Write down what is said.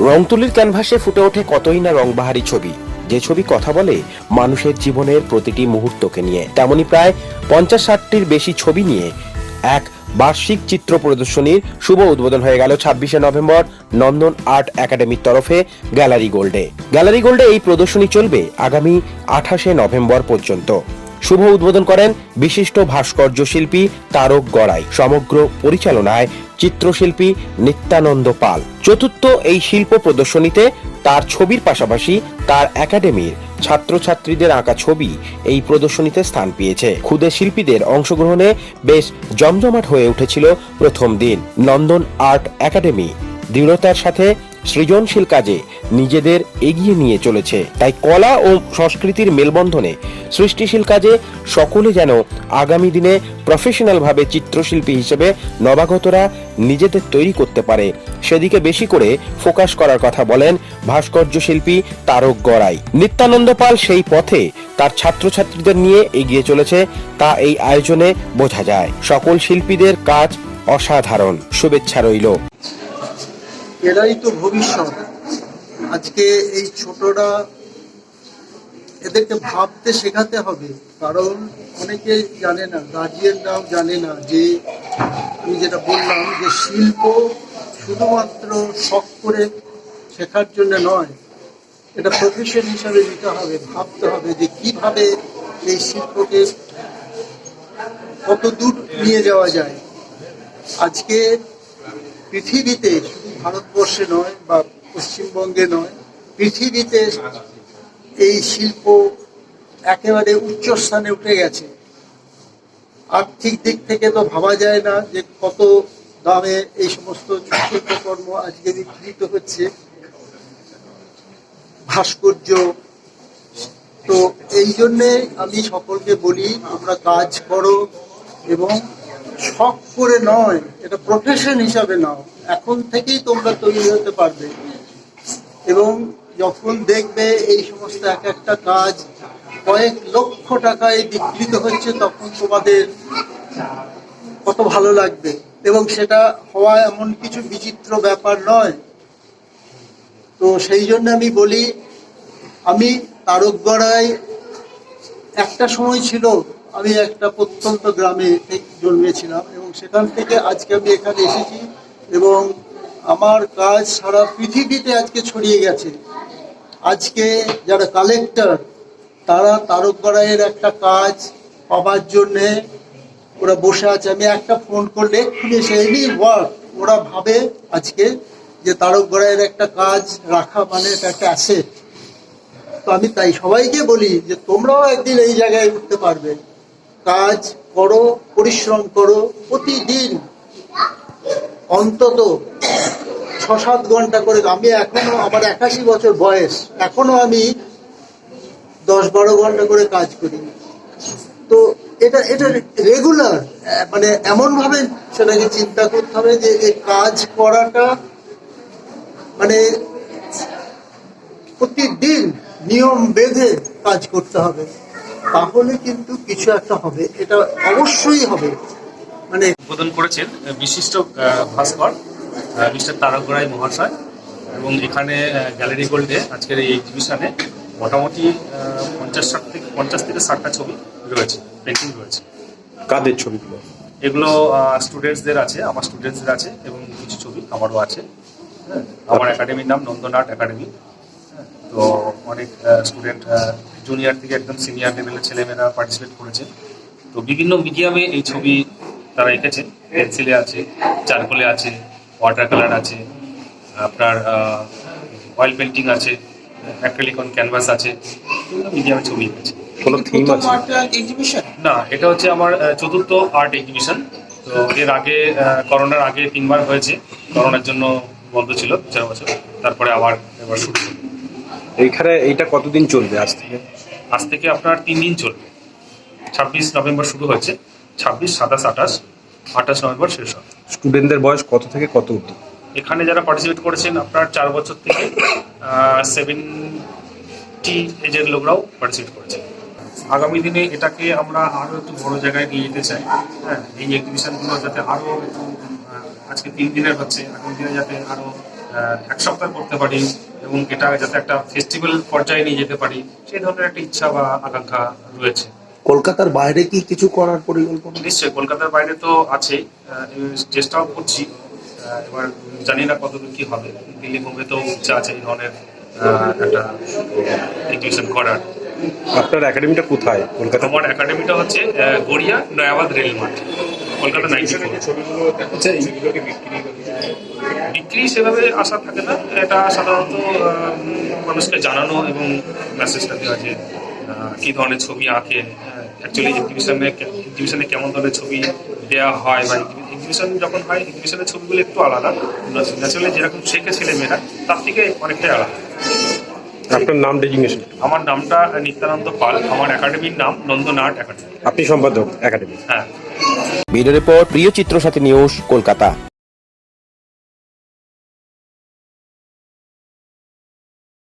রং তুলির ক্যানভাসে ফুটে ওঠে কতই না রংবাহারি ছবি। যে ছবি কথা বলে মানুষের জীবনের প্রতিটি মুহূর্তকে নিয়ে। তেমনি প্রায় পঞ্চাশ ষাটটির বেশি ছবি নিয়ে এক বার্ষিক চিত্র প্রদর্শনীর শুভ উদ্বোধন হয়ে গেল ছাব্বিশে নভেম্বর নন্দন আর্ট একাডেমির তরফে গ্যালারি গোল্ডে। গ্যালারি গোল্ডে এই প্রদর্শনী চলবে আগামী আঠাশে নভেম্বর পর্যন্ত। শুভ উদ্বোধন করেন বিশিষ্ট ভাস্কর্য শিল্পী তারক গড়াই। সমগ্র পরিচালনায় চিত্রশিল্পী নিত্যানন্দ পাল। চতুর্থ এই শিল্প প্রদর্শনীতে তার ছবির পাশাপাশি তার একাডেমির ছাত্রছাত্রীদের আঁকা ছবি এই প্রদর্শনীতে স্থান পেয়েছে। ক্ষুদে শিল্পীদের অংশগ্রহণে বেশ জমজমাট হয়ে উঠেছিল প্রথম দিন। নন্দন আর্ট একাডেমি দৃঢ়তার সাথে সৃজনশীল কাজে নিজেদের এগিয়ে নিয়ে চলেছে। তাই কলা ও সংস্কৃতির মেলবন্ধনে সৃষ্টিশীল কাজে সকলে যেন আগামী দিনে প্রফেশনালভাবে চিত্রশিল্পী হিসেবে নবাগতরা নিজেদের তৈরি করতে পারে, সেদিকে বেশি করে ফোকাস করার কথা বলেন ভাস্কর্য শিল্পী তারক গড়াই। নিত্যানন্দ পাল সেই পথে তার ছাত্রছাত্রীদের নিয়ে এগিয়ে চলেছে, তা এই আয়োজনে বোঝা যায়। সকল শিল্পীদের কাজ অসাধারণ। শুভেচ্ছা রইল। এরাই তো ভবিষ্যৎ। আজকে এই ছোটরা এদেরকে ভাবতে শেখাতে হবে, কারণ অনেকে জানে না, গার্জিয়ানরাও জানে না যে আমি যেটা বললাম যে শিল্প শুধুমাত্র শখ করে শেখার জন্য নয়, এটা প্রফেশন হিসাবে নিতে হবে, ভাবতে হবে যে কীভাবে এই শিল্পকে কত দূর নিয়ে যাওয়া যায়। আজকে পৃথিবীতে ভারতবর্ষে নয় বা পশ্চিমবঙ্গে নয়, পৃথিবীতে এই শিল্প একেবারে উচ্চস্থানে উঠে গেছে। আর্থিক দিক থেকে তো ভাবা যায় না যে কত দামে এই সমস্ত শিল্পকর্ম আজকে বিকৃত হচ্ছে। ভাস্কর্য, তো এই জন্যে আমি সকলকে বলি, তোমরা কাজ করো এবং শখ করে নয়, এটা প্রফেশন হিসাবে নাও। এখন থেকেই তোমরা তৈরি হতে পারবে। এবং যখন দেখবে এই সমস্ত এক একটা কাজ কয়েক লক্ষ টাকায় বিকৃত হচ্ছে, তখন তোমাদের কত ভালো লাগবে। এবং সেটা হওয়া এমন কিছু বিচিত্র ব্যাপার নয়। তো সেই জন্য আমি বলি, আমি তারকগড়ায় একটা সময় ছিল আমি একটা প্রত্যন্ত গ্রামে জন্মেছিলাম এবং সেখান থেকে আজকে আমি এখানে এসেছি এবং আমার কাজ সারা পৃথিবীতে আজকে ছড়িয়ে গেছে। আজকে যারা কালেক্টর তারা তারক গড়াইয়ের একটা কাজ পাবার জন্যে ওরা বসে আছে। আমি একটা ফোন করলে এক্ষুনি এসে এনি ওয়ার্ক ওরা ভাবে আজকে যে তারক গড়াইয়ের একটা কাজ রাখা মানে এটা একটা অ্যাসেট তো আমি তাই সবাইকে বলি যে তোমরাও একদিন এই জায়গায় উঠতে পারবে। কাজ করো, পরিশ্রম করো, প্রতিদিন অন্তত ছ সাত ঘণ্টা করে, আমি এখনও, আমার একাশি বছর বয়স, এখনও আমি দশ বারো ঘণ্টা করে কাজ করি। তো এটা এটা রেগুলার মানে এমনভাবে সেটাকে চিন্তা করতে হবে যে কাজ করাটা মানে প্রতিদিন নিয়ম বেঁধে কাজ করতে হবে। তাহলে কিন্তু কিছু একটা হবে। এটা অবশ্যই হবে। মানে উদ্বোধন করেছেন বিশিষ্ট আহ, ভাস্কর মিস্টার তারক রায় মহাশয়। এবং এখানে গ্যালারি গোল্ডে আজকের এই এক্সিবিশনে মোটামুটি পঞ্চাশ ষাট থেকে পঞ্চাশ থেকে ষাটটা ছবি রয়েছে পেন্টিং রয়েছে। কাদের ছবিগুলো? এগুলো স্টুডেন্টসদের আছে আমার স্টুডেন্টসদের আছে এবং কিছু ছবি আমারও আছে। হ্যাঁ, আমার একাডেমির নাম নন্দন আর্ট একাডেমি তো অনেক স্টুডেন্ট জুনিয়র থেকে একদম সিনিয়র লেভেলের ছেলেমেয়েরা পার্টিসিপেট করেছে। তো বিভিন্ন মিডিয়ামে এই ছবি তারা এঁকেছে। পেন্সিলে আছে চারকোলে আছে ওয়াটার কালার আছে আপনার অয়েল পেন্টিং আছে অ্যাক্রেলিক অন ক্যানভাস আছে বিভিন্ন মিডিয়ামে ছবি এঁকেছে। কোনো থিম আছে? না এটা হচ্ছে আমার চতুর্থ আর্ট এক্সিবিশন তো এর আগে করোনার আগে তিনবার হয়েছে। করোনার জন্য বন্ধ ছিল চার বছর। তারপরে আবার এবার শুরু। এইখানে এইটা কতদিন চলবে আজ থেকে? আজ থেকে আপনার তিন দিন চলবে। ছাব্বিশ নভেম্বর শুরু হয়েছে। ছাব্বিশ সাতাশ আঠাশ আঠাশ নভেম্বর শেষ হবে। স্টুডেন্টদের বয়স কত থেকে কত অবধি? এখানে যারা পার্টিসিপেট করেছেন আপনার চার বছর থেকে সেভেন্টি এজের লোকরাও পার্টিসিপেট করেছে। আগামী দিনে এটাকে আমরা আরও একটু বড় জায়গায় নিয়ে যেতে চাই। হ্যাঁ এই এক্সিবিশনগুলো যাতে আরও একটু আজকে তিন দিনের হচ্ছে আগামী দিনে যাতে আরও এক সপ্তাহ করতে পারি এবং এটা যাতে একটা ফেস্টিভ্যাল পর্যায়ে নিয়ে যেতে পারি সেই ধরনের একটা ইচ্ছা বা আকাঙ্ক্ষা রয়েছে। কলকাতার বাইরে কি কিছু করার পরিকল্পনা? নিশ্চয়ই কলকাতার বাইরে তো আছেই চেষ্টাও করছি। এবার জানি না কতদূর কি হবে। দিল্লি বোম্বে তো ইচ্ছা আছে এই ধরনের একটা এক্সিবিশন করার। আপনার একাডেমিটা কোথায়? কলকাতা? আমার একাডেমিটা হচ্ছে আহ, গড়িয়া নয়াবাদ রেল মাঠ কলকাতা নাইনটি বিক্রি সেভাবে আশা থাকে না। এটা সাধারণত আহ, মানুষকে জানানো এবং মেসেজটা দেওয়া যে আহ, কি ধরনের ছবি আঁকে অ্যাকচুয়ালি এক্সিবিশনে এক্সিবিশনে কেমন ধরনের ছবি দেওয়া হয় বা এক্সিবিশন যখন হয় এক্সিবিশনের ছবিগুলো একটু আলাদা। ন্যাচারালি যেরকম শেখে ছেলেমেয়েরা তার থেকে অনেকটাই আলাদা। আপনার নাম ডেজিগনেশন আমার নামটা নিত্যানন্দ পাল। আমার একাডেমির নাম নন্দনাট একাডেমি আপনি সম্পাদক একাডেমি হ্যাঁ। ভিডিও রিপোর্ট প্রিয় চিত্র সাথী নিউজ কলকাতা।